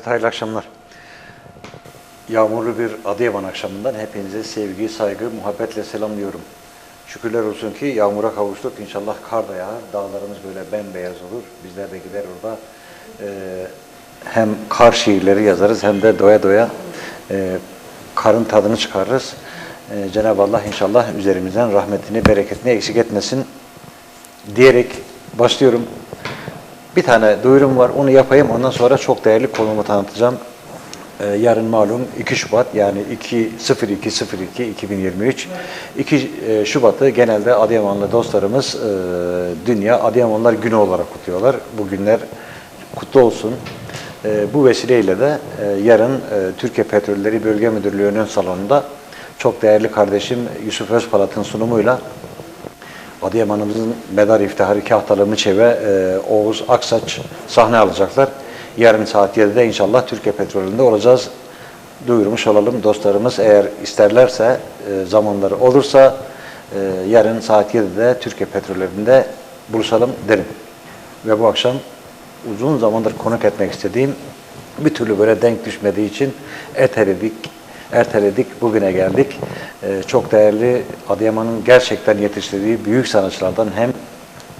Evet hayırlı akşamlar. Yağmurlu bir Adıyaman akşamından hepinize sevgi, saygı, muhabbetle selamlıyorum. Şükürler olsun ki yağmura kavuştuk. İnşallah kar da yağar, dağlarımız böyle bembeyaz olur. Bizler de gider orada e, hem kar şiirleri yazarız hem de doya doya e, karın tadını çıkarırız. E, Cenab-ı Allah inşallah üzerimizden rahmetini, bereketini eksik etmesin diyerek başlıyorum. Bir tane duyurum var, onu yapayım. Ondan sonra çok değerli konumu tanıtacağım. Ee, yarın malum 2 Şubat yani 2-02-02-2023 2 e, Şubat'ı genelde Adıyamanlı dostlarımız e, Dünya Adıyamanlar Günü olarak kutluyorlar. Bu günler kutlu olsun. E, bu vesileyle de e, yarın e, Türkiye Petrolleri Bölge Müdürlüğü'nün salonunda çok değerli kardeşim Yusuf Özpalat'ın sunumuyla Adıyaman'ımızın medar iftiharı Kahtalı Mıçe ve e, Oğuz Aksaç sahne alacaklar. Yarın saat 7'de inşallah Türkiye Petrolü'nde olacağız. Duyurmuş olalım dostlarımız eğer isterlerse e, zamanları olursa e, yarın saat 7'de Türkiye Petrolü'nde buluşalım derim. Ve bu akşam uzun zamandır konuk etmek istediğim bir türlü böyle denk düşmediği için erteledik, erteledik, bugüne geldik. Ee, çok değerli Adıyaman'ın gerçekten yetiştirdiği büyük sanatçılardan hem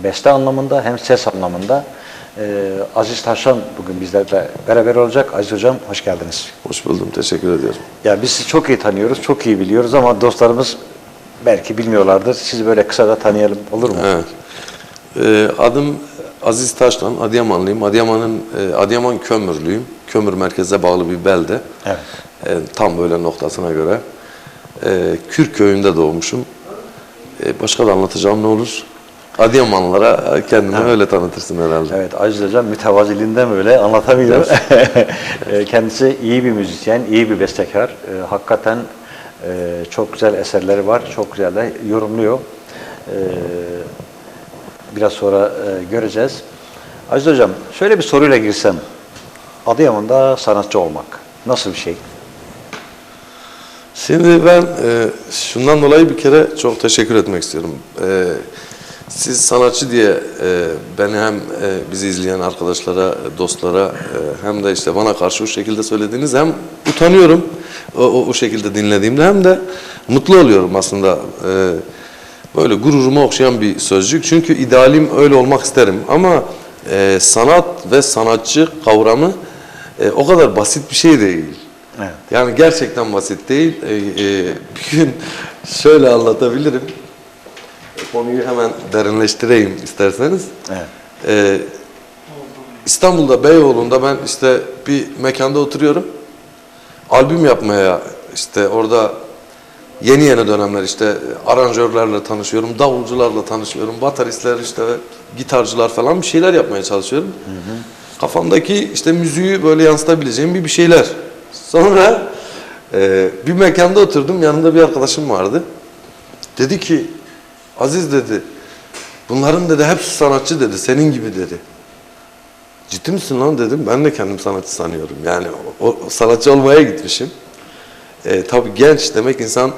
beste anlamında hem ses anlamında ee, Aziz Taşan bugün bizlerle beraber olacak. Aziz Hocam hoş geldiniz. Hoş buldum, teşekkür ediyorum. Ya biz sizi çok iyi tanıyoruz, çok iyi biliyoruz ama dostlarımız belki bilmiyorlardır. Sizi böyle kısa da tanıyalım olur mu? Evet. Ee, adım Aziz Taşlan, Adıyamanlıyım. Adıyaman'ın e, Adıyaman Kömürlüyüm. Kömür merkeze bağlı bir belde. Evet. E, tam böyle noktasına göre. E, Kürk köyünde doğmuşum. E, başka da anlatacağım ne olur? Adıyamanlılara kendini öyle tanıtırsın herhalde. Evet Aziz Hocam mütevaziliğinden böyle anlatamıyorum. E, Kendisi iyi bir müzisyen, iyi bir bestekar. E, hakikaten e, çok güzel eserleri var, çok güzel de yorumluyor. E, biraz sonra e, göreceğiz. Aziz Hocam şöyle bir soruyla girsem. Adıyaman'da sanatçı olmak nasıl bir şey? Şimdi ben e, şundan dolayı bir kere çok teşekkür etmek istiyorum. E, siz sanatçı diye e, beni hem e, bizi izleyen arkadaşlara, dostlara e, hem de işte bana karşı o şekilde söylediğiniz hem utanıyorum o, o, o şekilde dinlediğimde hem de mutlu oluyorum aslında. E, böyle gururumu okşayan bir sözcük. Çünkü idealim öyle olmak isterim ama e, sanat ve sanatçı kavramı e, o kadar basit bir şey değil. Evet. Yani gerçekten basit değil. Ee, e, bir gün şöyle anlatabilirim. Konuyu hemen derinleştireyim isterseniz. Evet. Ee, İstanbul'da Beyoğlu'nda ben işte bir mekanda oturuyorum. Albüm yapmaya işte orada yeni yeni dönemler işte aranjörlerle tanışıyorum, davulcularla tanışıyorum, bateristler işte gitarcılar falan bir şeyler yapmaya çalışıyorum. Kafamdaki işte müziği böyle yansıtabileceğim bir bir şeyler. Sonra e, bir mekanda oturdum yanımda bir arkadaşım vardı. Dedi ki Aziz dedi bunların dedi hepsi sanatçı dedi senin gibi dedi. Ciddi misin lan dedim. Ben de kendim sanatçı sanıyorum. Yani o, o sanatçı olmaya gitmişim. E, tabii genç demek insan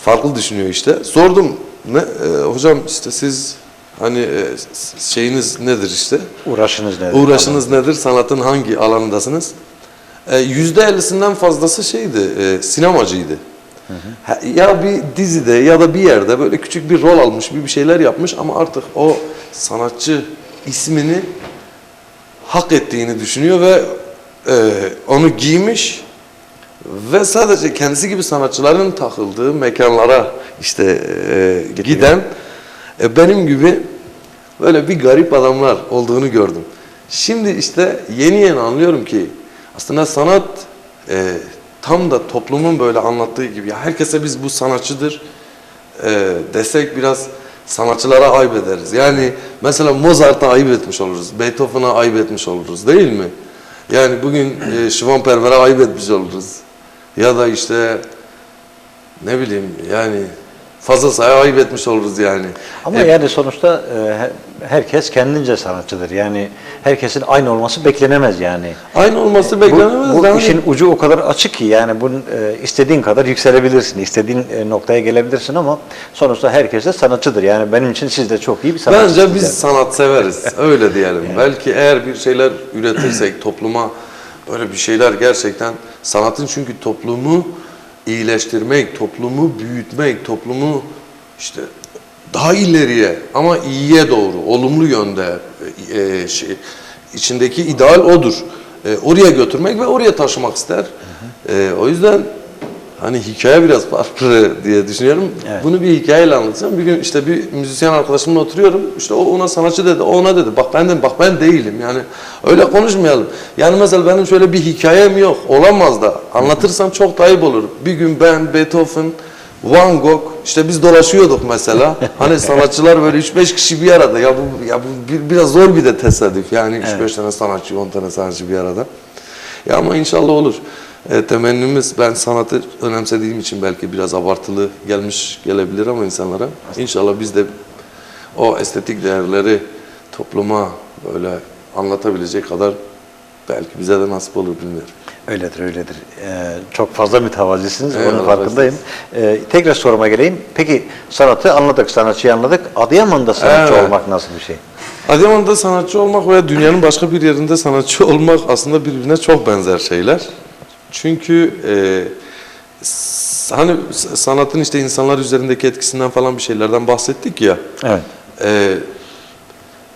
farklı düşünüyor işte. Sordum ne e, hocam işte siz hani e, şeyiniz nedir işte? Uğraşınız nedir? Uğraşınız nedir? Sanatın hangi alanındasınız? E, Yüzde ellisinden fazlası şeydi, e, sinemacıydı. Ha, Ya bir dizide ya da bir yerde böyle küçük bir rol almış, bir bir şeyler yapmış ama artık o sanatçı ismini hak ettiğini düşünüyor ve e, onu giymiş ve sadece kendisi gibi sanatçıların takıldığı mekanlara işte e, giden e, benim gibi böyle bir garip adamlar olduğunu gördüm. Şimdi işte yeni yeni anlıyorum ki aslında sanat e, tam da toplumun böyle anlattığı gibi ya herkese biz bu sanatçıdır e, desek biraz sanatçılara ayıp ederiz. Yani mesela Mozart'a ayıp etmiş oluruz, Beethoven'a ayıp etmiş oluruz değil mi? Yani bugün e, Şivanperver'e ayıp etmiş oluruz. Ya da işte ne bileyim yani fazla sayı ayıp etmiş oluruz yani. Ama E, yani sonuçta e, he- herkes kendince sanatçıdır. Yani herkesin aynı olması beklenemez yani. aynı olması Bu, beklenemez. bu Yani- işin ucu o kadar açık ki yani bunun e, istediğin kadar yükselebilirsin, istediğin e, noktaya gelebilirsin ama sonuçta herkes de sanatçıdır. Yani benim için siz de çok iyi bir sanatçısınız. Bence biz yani. sanat severiz. Öyle diyelim. Belki eğer bir şeyler üretirsek, topluma böyle bir şeyler gerçekten sanatın çünkü toplumu iyileştirmek, toplumu büyütmek, toplumu işte daha ileriye ama iyiye doğru, olumlu yönde e, şey, içindeki ideal odur. E, oraya götürmek ve oraya taşımak ister. E, o yüzden hani hikaye biraz farklı diye düşünüyorum. Evet. Bunu bir hikayeyle anlatacağım. Bir gün işte bir müzisyen arkadaşımla oturuyorum. İşte o ona sanatçı dedi, o ona dedi. Bak ben dedim, bak ben değilim. Yani öyle konuşmayalım. Yani mesela benim şöyle bir hikayem yok. Olamaz da. Anlatırsam çok ayıp olur. Bir gün ben, Beethoven, Van Gogh, işte biz dolaşıyorduk mesela. Hani sanatçılar böyle 3-5 kişi bir arada. Ya bu, ya bu bir- biraz zor bir de tesadüf. Yani 3-5 tane sanatçı, 10 tane sanatçı bir arada. Ya ama inşallah olur. E, temennimiz ben sanatı önemsediğim için belki biraz abartılı gelmiş gelebilir ama insanlara. İnşallah biz de o estetik değerleri topluma böyle anlatabilecek kadar belki bize de nasip olur bilmiyorum. Öyledir, öyledir. Ee, çok fazla mütevazisiniz, Eyvallah, onun farkındayım. Ee, tekrar soruma geleyim. Peki sanatı anladık, sanatçıyı anladık. Adıyaman'da sanatçı Evet. olmak nasıl bir şey? Adıyaman'da sanatçı olmak veya dünyanın başka bir yerinde sanatçı olmak aslında birbirine çok benzer şeyler. Çünkü e, hani sanatın işte insanlar üzerindeki etkisinden falan bir şeylerden bahsettik ya. Evet. E,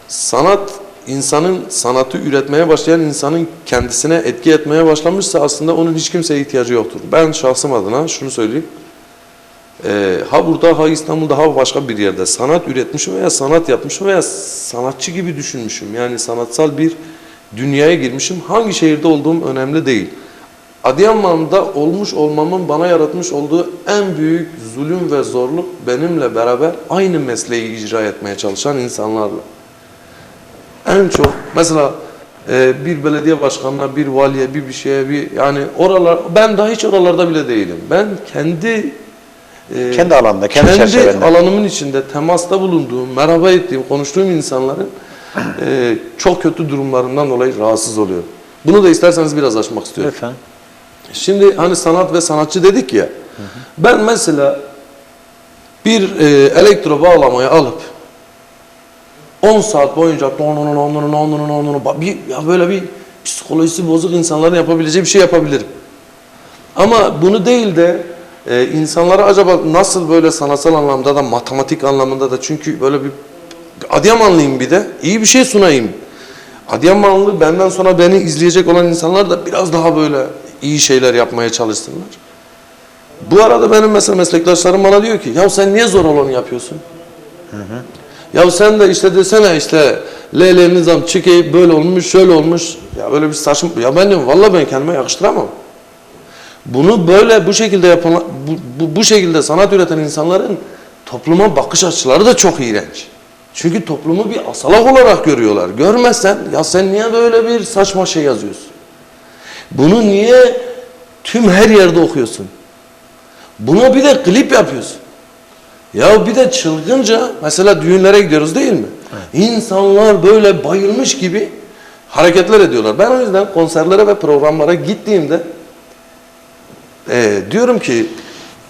sanat insanın sanatı üretmeye başlayan insanın kendisine etki etmeye başlamışsa aslında onun hiç kimseye ihtiyacı yoktur. Ben şahsım adına şunu söyleyeyim. Ee, ha burada ha İstanbul'da ha başka bir yerde sanat üretmişim veya sanat yapmışım veya sanatçı gibi düşünmüşüm. Yani sanatsal bir dünyaya girmişim. Hangi şehirde olduğum önemli değil. Adıyaman'da olmuş olmamın bana yaratmış olduğu en büyük zulüm ve zorluk benimle beraber aynı mesleği icra etmeye çalışan insanlarla. En çok mesela e, bir belediye başkanına, bir valiye, bir bir şeye, bir yani oralar ben daha hiç oralarda bile değilim. Ben kendi e, Kendi alanda, kendi kendi çerçevende. alanımın içinde temasta bulunduğum, merhaba ettiğim, konuştuğum insanların e, çok kötü durumlarından dolayı rahatsız oluyorum. Bunu da isterseniz biraz açmak istiyorum. Lütfen. Şimdi hani sanat ve sanatçı dedik ya. Ben mesela bir e, elektro bağlamayı alıp 10 saat boyunca bir ya böyle bir psikolojisi bozuk insanların yapabileceği bir şey yapabilirim. Ama bunu değil de e, insanlara acaba nasıl böyle sanatsal anlamda da matematik anlamında da çünkü böyle bir Adıyamanlıyım bir de iyi bir şey sunayım. Adıyamanlı benden sonra beni izleyecek olan insanlar da biraz daha böyle iyi şeyler yapmaya çalışsınlar. Bu arada benim mesela meslektaşlarım bana diyor ki ya sen niye zor olanı yapıyorsun? Ya sen de işte desene işte LL nizam çıkayıp böyle olmuş şöyle olmuş. Ya böyle bir saçma. Ya ben diyorum vallahi ben kendime yakıştıramam. Bunu böyle bu şekilde yapan bu, bu, bu şekilde sanat üreten insanların topluma bakış açıları da çok iğrenç. Çünkü toplumu bir asalak olarak görüyorlar. Görmezsen ya sen niye böyle bir saçma şey yazıyorsun? Bunu niye tüm her yerde okuyorsun? Buna bir de klip yapıyorsun. Ya bir de çılgınca mesela düğünlere gidiyoruz değil mi? İnsanlar böyle bayılmış gibi hareketler ediyorlar. Ben o yüzden konserlere ve programlara gittiğimde e, diyorum ki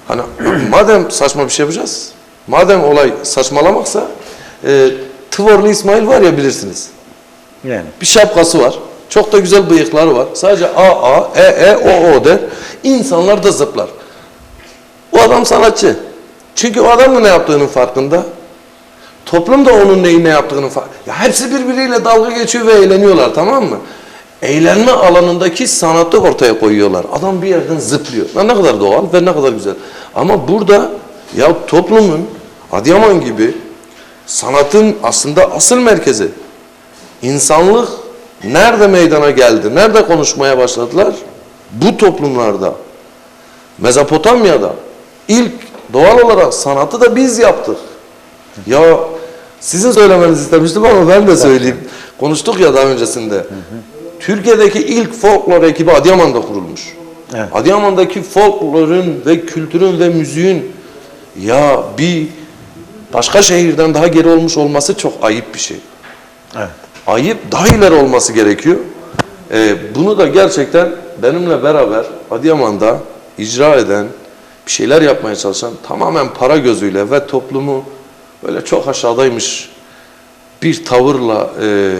hani madem saçma bir şey yapacağız, madem olay saçmalamaksa e, Tıvorlu İsmail var ya bilirsiniz. Yani. Bir şapkası var. Çok da güzel bıyıkları var. Sadece A, A, E, E, O, O der. İnsanlar da zıplar. O adam sanatçı. Çünkü o adam da ne yaptığının farkında. Toplum da onun neyi ne yaptığının farkında. Ya hepsi birbiriyle dalga geçiyor ve eğleniyorlar tamam mı? Eğlenme alanındaki sanatı ortaya koyuyorlar. Adam bir yerden zıplıyor. Ne kadar doğal ve ne kadar güzel. Ama burada ya toplumun Adıyaman gibi sanatın aslında asıl merkezi. İnsanlık nerede meydana geldi? Nerede konuşmaya başladılar? Bu toplumlarda. Mezopotamya'da ilk doğal olarak sanatı da biz yaptık. Ya sizin söylemenizi istemiştim ama ben de söyleyeyim. Konuştuk ya daha öncesinde. Türkiye'deki ilk folklor ekibi Adıyaman'da kurulmuş. Evet. Adıyaman'daki folklorun ve kültürün ve müziğin ya bir başka şehirden daha geri olmuş olması çok ayıp bir şey Evet. Ayıp daha ileri olması gerekiyor. Ee, bunu da gerçekten benimle beraber Adıyaman'da icra eden, bir şeyler yapmaya çalışan tamamen para gözüyle ve toplumu böyle çok aşağıdaymış bir tavırla e,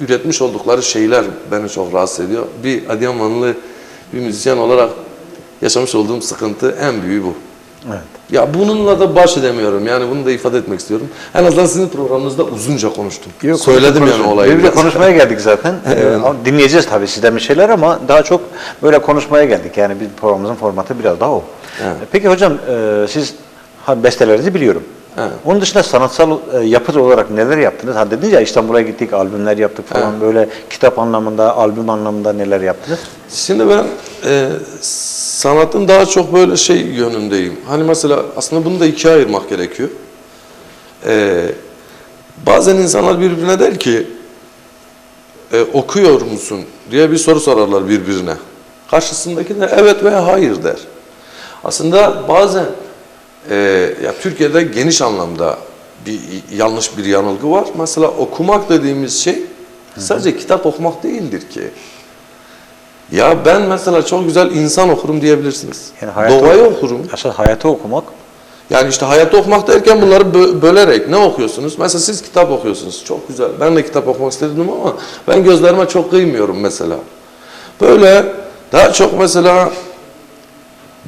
üretmiş oldukları şeyler beni çok rahatsız ediyor. Bir Adıyamanlı bir müzisyen olarak yaşamış olduğum sıkıntı en büyüğü bu. Evet. Ya bununla da baş edemiyorum. Yani bunu da ifade etmek istiyorum. En azından sizin programınızda uzunca konuştum. Yok, Söyledim konuş- yani olayı. Birbirle konuşmaya geldik zaten. Ee, ama dinleyeceğiz tabii sizden bir şeyler ama daha çok böyle konuşmaya geldik. Yani bir programımızın formatı biraz daha o. Evet. Peki hocam e, siz ha, bestelerinizi biliyorum. Evet. Onun dışında sanatsal e, yapıt olarak neler yaptınız? Ha dediniz ya İstanbul'a gittik, albümler yaptık falan Evet. böyle kitap anlamında, albüm anlamında neler yaptınız? Şimdi ben e, sanatın daha çok böyle şey yönündeyim. Hani mesela aslında bunu da ikiye ayırmak gerekiyor. E, bazen insanlar birbirine der ki e, okuyor musun diye bir soru sorarlar birbirine. Karşısındaki de evet veya hayır der. Aslında bazen e, ya Türkiye'de geniş anlamda bir yanlış bir yanılgı var. Mesela okumak dediğimiz şey sadece kitap okumak değildir ki. Ya ben mesela çok güzel insan okurum diyebilirsiniz. Yani hayatı- Doğayı okurum. Asıl hayatı okumak Yani işte hayatta okumak derken bunları bö- bölerek ne okuyorsunuz? Mesela siz kitap okuyorsunuz. Çok güzel. Ben de kitap okumak istedim ama ben gözlerime çok kıymıyorum mesela. Böyle daha çok mesela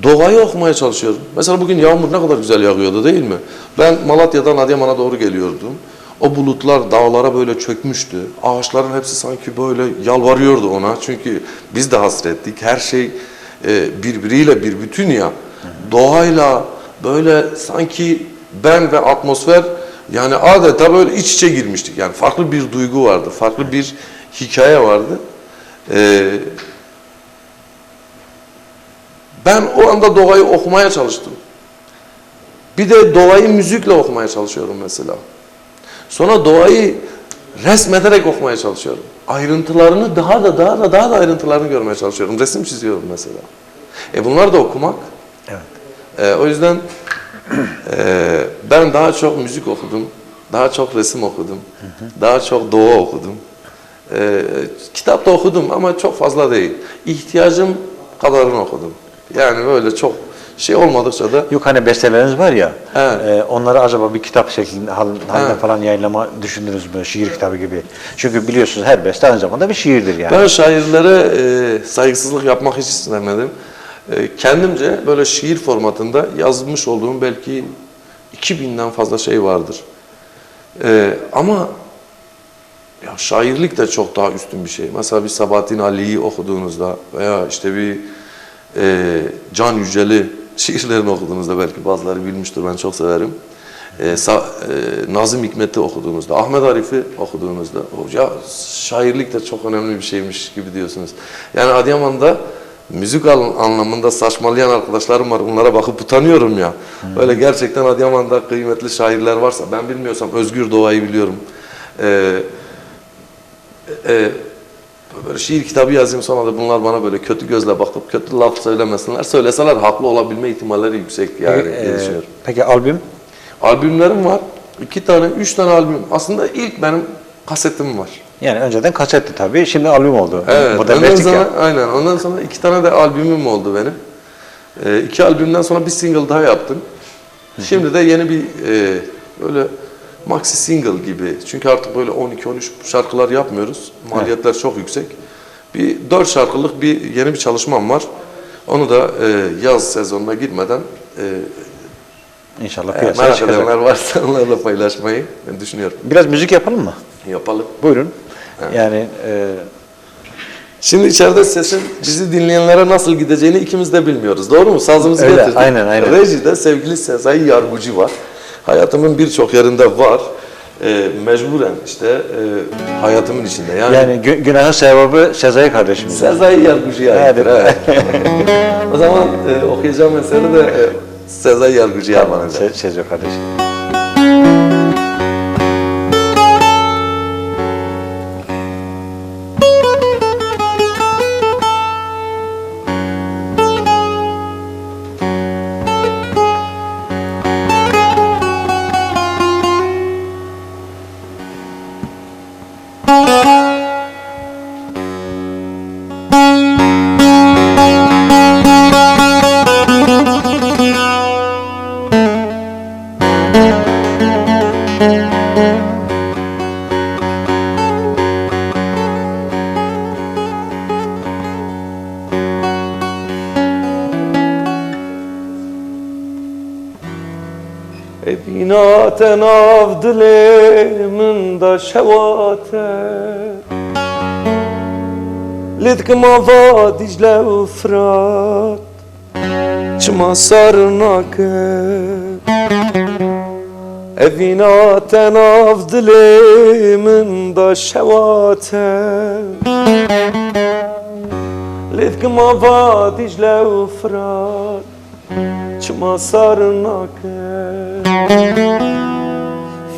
doğayı okumaya çalışıyorum. Mesela bugün yağmur ne kadar güzel yağıyordu değil mi? Ben Malatya'dan Adıyaman'a doğru geliyordum. O bulutlar dağlara böyle çökmüştü. Ağaçların hepsi sanki böyle yalvarıyordu ona. Çünkü biz de hasrettik. Her şey e, birbiriyle bir bütün ya. Doğayla böyle sanki ben ve atmosfer yani adeta böyle iç içe girmiştik. Yani farklı bir duygu vardı. Farklı bir hikaye vardı. Ee, ben o anda doğayı okumaya çalıştım. Bir de doğayı müzikle okumaya çalışıyorum mesela. Sonra doğayı resmederek okumaya çalışıyorum. Ayrıntılarını daha da daha da daha da ayrıntılarını görmeye çalışıyorum. Resim çiziyorum mesela. E bunlar da okumak. Evet. E, o yüzden e, ben daha çok müzik okudum. Daha çok resim okudum. Daha çok doğa okudum. E, kitap da okudum ama çok fazla değil. İhtiyacım kadarını okudum. Yani böyle çok şey olmadıkça da Yok hani besteleriniz var ya, Evet. e, onları acaba bir kitap şeklinde hal- haline Evet. falan yayınlama düşündünüz mü? Şiir kitabı gibi. Çünkü biliyorsunuz her beste aynı zamanda bir şiirdir yani. Ben şairlere e, saygısızlık yapmak hiç istemedim. E, kendimce böyle şiir formatında yazmış olduğum belki 2000'den fazla şey vardır. E, ama ya şairlik de çok daha üstün bir şey. Mesela bir Sabahattin Ali'yi okuduğunuzda veya işte bir e, Can Yücel'i şiirlerini okuduğunuzda belki bazıları bilmiştir ben çok severim. E, Sa- e, Nazım Hikmet'i okuduğunuzda, Ahmet Arif'i okuduğunuzda o ya şairlik de çok önemli bir şeymiş gibi diyorsunuz. Yani Adıyaman'da müzik anlamında saçmalayan arkadaşlarım var. Bunlara bakıp utanıyorum ya. Böyle gerçekten Adıyaman'da kıymetli şairler varsa ben bilmiyorsam Özgür Doğa'yı biliyorum. Eee e, böyle şiir kitabı yazayım sonra da bunlar bana böyle kötü gözle bakıp kötü laf söylemesinler. Söyleseler haklı olabilme ihtimalleri yüksek yani Peki, diye e, düşünüyorum. peki albüm? Albümlerim var. iki tane, üç tane albüm. Aslında ilk benim kasetim var. Yani önceden kasetti tabii, şimdi albüm oldu. Evet. Ondan sonra, ya. aynen. Ondan sonra iki tane de albümüm oldu benim. E, iki albümden sonra bir single daha yaptım. Şimdi de yeni bir e, böyle maxi single gibi. Çünkü artık böyle 12-13 şarkılar yapmıyoruz. Maliyetler çok yüksek. Bir dört şarkılık bir yeni bir çalışmam var. Onu da e, yaz sezonuna girmeden e, İnşallah eğer piyasaya merak edenler varsa onlarla paylaşmayı ben düşünüyorum. Biraz müzik yapalım mı? Yapalım. Buyurun. Yani e, Şimdi içeride sesin bizi dinleyenlere nasıl gideceğini ikimiz de bilmiyoruz. Doğru mu? Sazımızı Öyle, getirdik. aynen, aynen. Rejide sevgili Sezai Yargucu var. Hayatımın birçok yerinde var. Ee, mecburen işte e, hayatımın içinde. Yani, yani gü- günahın sevabı Sezai kardeşimiz. Sezai Yargucu'ya aittir. Evet. O zaman e, okuyacağım eseri de e, Sezai Yargucu'ya Tamam, Se- Sezai kardeşim. Evinaten av dilemin da şevate. Lidkim ava Dicle u Fırat Çıma sarnake Evinaten av dilemin da şevate. Lidkim ava Dicle u Fırat Çıma sarnake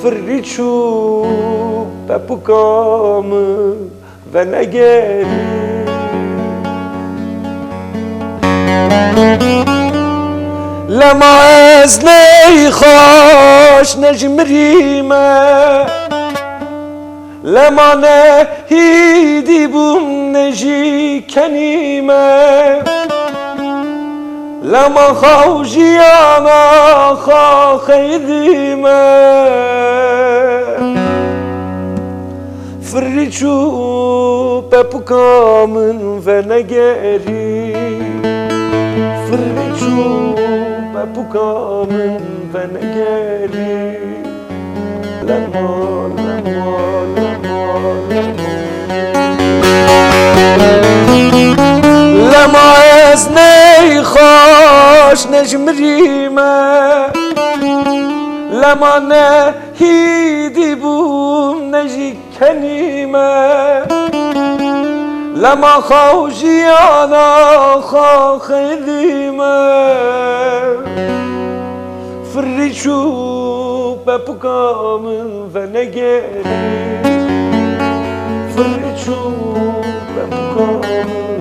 Friçu pepukamı ve ne geri لما ازني خاش نجمريمه لما نهيدي بوم نجي كنيمه لما خوجي انا خا خيديمه فرجو ببكامن فنجري فرجو ببكامن فنجري لما لما لما لما ازني خاش نجمريمه لما نهيدي بوم نجي كنيمة لما خوجي أنا خا خذيمة فرجو ببقى من فنجري فرجو ببقى من